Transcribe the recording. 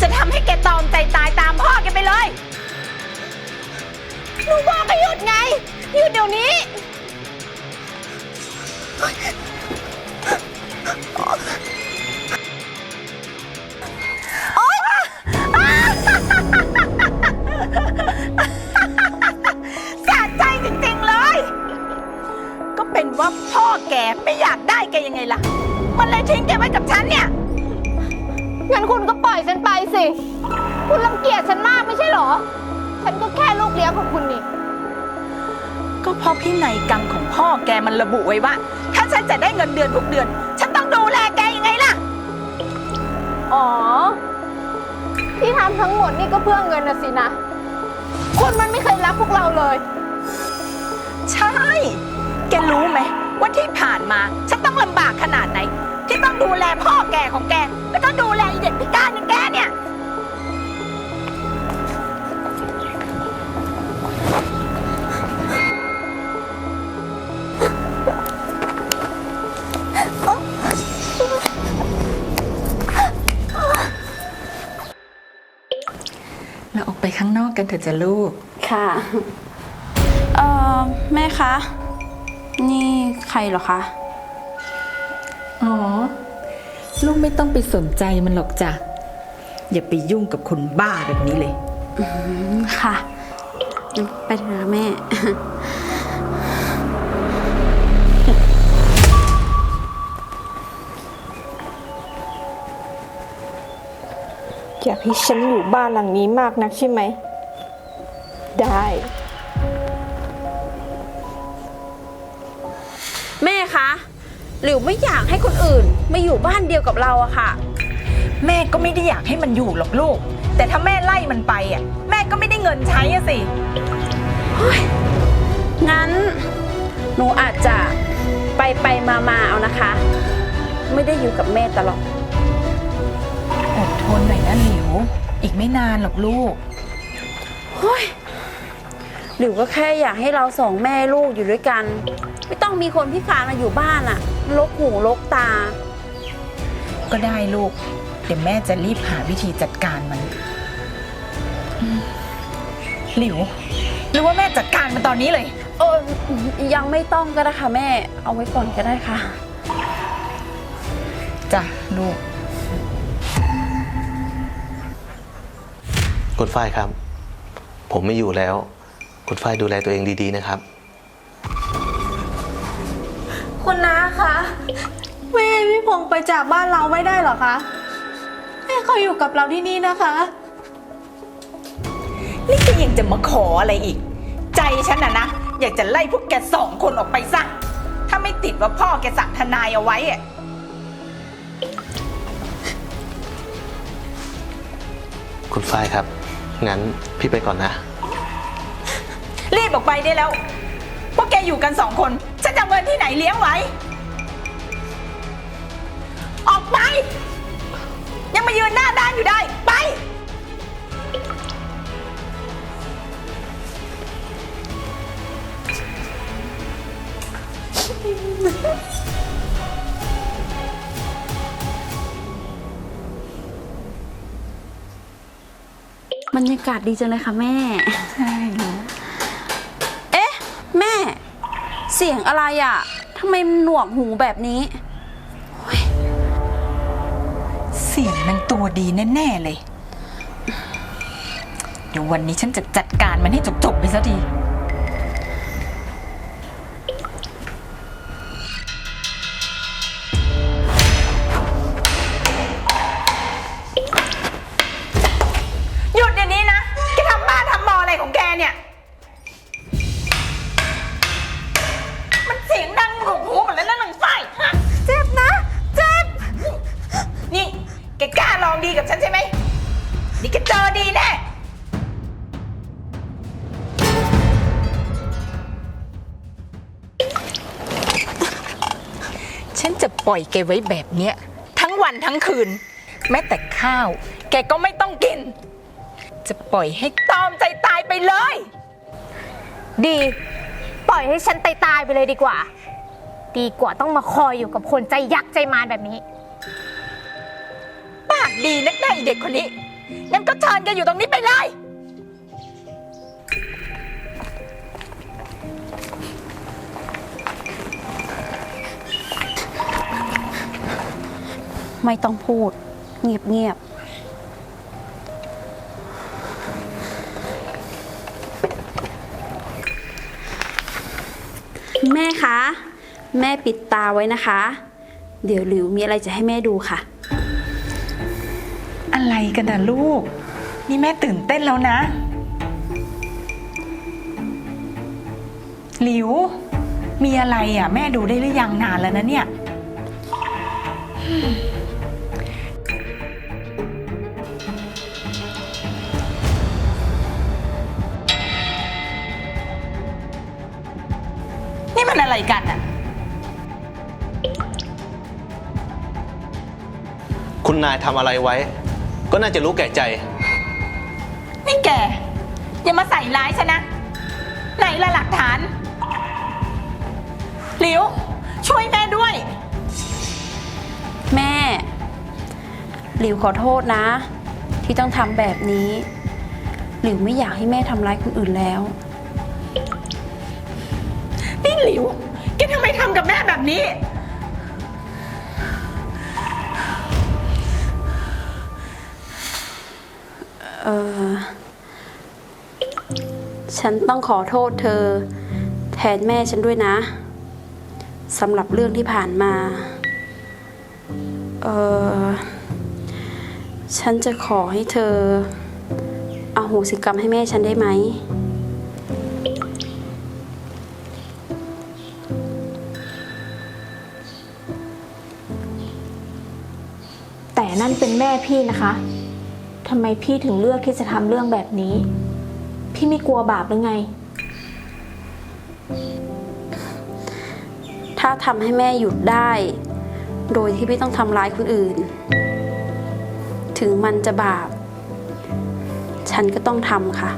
จะทำให้แกตอมใจตายตามพ่อแกไปเลย หนูบอกให้หยุดไง หยุดเดี๋ยวนี้ สะใจจริงๆเลย ก็เป็นว่าพ่อแกไม่อยากได้แกยังไงล่ะ มันเลยทิ้งแกไว้กับฉันเนี่ย งั้นคุณก็ปล่อยฉันไปสิ คุณรังเกียจฉันมากไม่ใช่เหรอ ฉันก็แค่ลูกเลี้ยงของคุณนี่ ก็เพราะพินัยกรรมของพ่อแกมันระบุไว้ว่า ถ้าฉันจะได้เงินเดือนทุกเดือน ฉันต้องดูแลแกยังไงล่ะ อ๋อ ที่ทำทั้งหมดนี่ก็เพื่อเงินนะสินะ คุณมันไม่เคยรักพวกเราเลย ใช่ แกรู้ไหมว่าที่ผ่านมา ฉันต้องลำบากขนาดไหน ที่ต้องดูแลพ่อแกของแกแล้วก็ดูแลไอ้ เราออกไปข้างนอกกันเถอะจ้ะลูก ค่ะ เอ่อ แม่คะ นี่ใครเหรอคะ อ๋อ ลูกไม่ต้องไปสนใจมันหรอกจ้ะ อย่าไปยุ่งกับคนบ้าแบบนี้เลย ค่ะ ไปเถอะนะแม่ อยากให้ฉันอยู่บ้านหลังนี้มากนักใช่ไหม ได้ แม่คะ หลิวไม่อยากให้คนอื่นมาอยู่บ้านเดียวกับเราอะค่ะ แม่ก็ไม่ได้อยากให้มันอยู่หรอกลูก แต่ถ้าแม่ไล่มันไปอะแม่ก็ไม่ได้เงินใช้อะสิงั้น หนูอาจจะไปไปมามาเอานะคะ ไม่ได้อยู่กับแม่ตลอดอด ทนหน่อยนะหลิว อีกไม่นานหรอกลูกหลิวก็แค่อยากให้เราสองแม่ลูกอยู่ด้วยกัน ไม่ต้องมีคนพิการมาอยู่บ้านอะลกหูลกตา ก็ได้ลูก เดี๋ยวแม่จะรีบหาวิธีจัดการมันอืมหลิว หรือว่าแม่จัดการมันตอนนี้เลย เออยังไม่ต้องก็ได้ค่ะแม่ เอาไว้ก่อนก็ได้ค่ะ จ้ะลูก คุณฝ้ายครับ ผมไม่อยู่แล้ว คุณฝ้ายดูแลตัวเองดีๆนะครับ คุณน้าคะแม่ให้พี่พงษ์ไปจากบ้านเราไม่ได้เหรอคะให้เขาอยู่กับเราที่นี่นะคะ นี่แกยังจะมาขออะไรอีก ใจฉันน่ะนะ อยากจะไล่พวกแกสองคนออกไปซะถ้าไม่ติดว่าพ่อแกสั่งทนายเอาไว้อะคุณฝ้ายครับ งั้นพี่ไปก่อนนะ รีบออกไปได้แล้ว พวกแกอยู่กันสองคน ฉันจะเอาเงินที่ไหนเลี้ยงไว้ ออกไป ยังมายืนหน้าด้านอยู่ได้ บรรยากาศดีจังเลยค่ะแม่ ใช่ลูกเอ๊ะ แม่ เสียงอะไรอะทำไมมันหนวกหูแบบนี้เสียงนางตัวดีแน่ๆเลย เดี๋ยววันนี้ฉันจะจัดการมันให้จบๆไปซะที จะปล่อยแกไว้แบบเนี้ยทั้งวันทั้งคืน แม้แต่ข้าว แกก็ไม่ต้องกิน จะปล่อยให้ตอมใจตายไปเลย ดี ปล่อยให้ฉันตายตายๆไปเลยดีกว่า ดีกว่าต้องมาคอยอยู่กับคนใจยักษ์ใจมารแบบนี้ ปากดีนักได้เด็กคนนี้งั้นก็เชิญแกอยู่ตรงนี้ไปเลย ไม่ต้องพูด เงียบเงียบแม่คะ แม่ปิดตาไว้นะคะ เดี๋ยวหลิวมีอะไรจะให้แม่ดูค่ะ อะไรกันนะลูก นี่แม่ตื่นเต้นแล้วนะ หลิว มีอะไรอะ แม่ดูได้หรือยังนานแล้วนะเนี่ย นี่มันอะไรกันอะคุณนายทำอะไรไว้ ก็น่าจะรู้แก่ใจ นี่แก อย่ามาใส่ร้ายฉันนะ ไหนละหลักฐานหลิว ช่วยแม่ด้วย แม่ หลิวขอโทษนะ ที่ต้องทำแบบนี้ หลิวไม่อยากให้แม่ทำร้ายคนอื่นแล้วนี่ หลิว แกทำไมทำกับแม่แบบนี้ เออ ฉันต้องขอโทษเธอ แทนแม่ฉันด้วยนะสำหรับเรื่องที่ผ่านมา เออ ฉันจะขอให้เธออโหสิกรรมให้แม่ฉันได้ไหม นั่นเป็นแม่พี่นะคะทำไมพี่ถึงเลือกที่จะทำเรื่องแบบนี้ พี่ไม่กลัวบาปหรือไง ถ้าทำให้แม่หยุดได้ โดยที่ไม่ต้องทำร้ายคนอื่น ถึงมันจะบาป ฉันก็ต้องทำค่ะ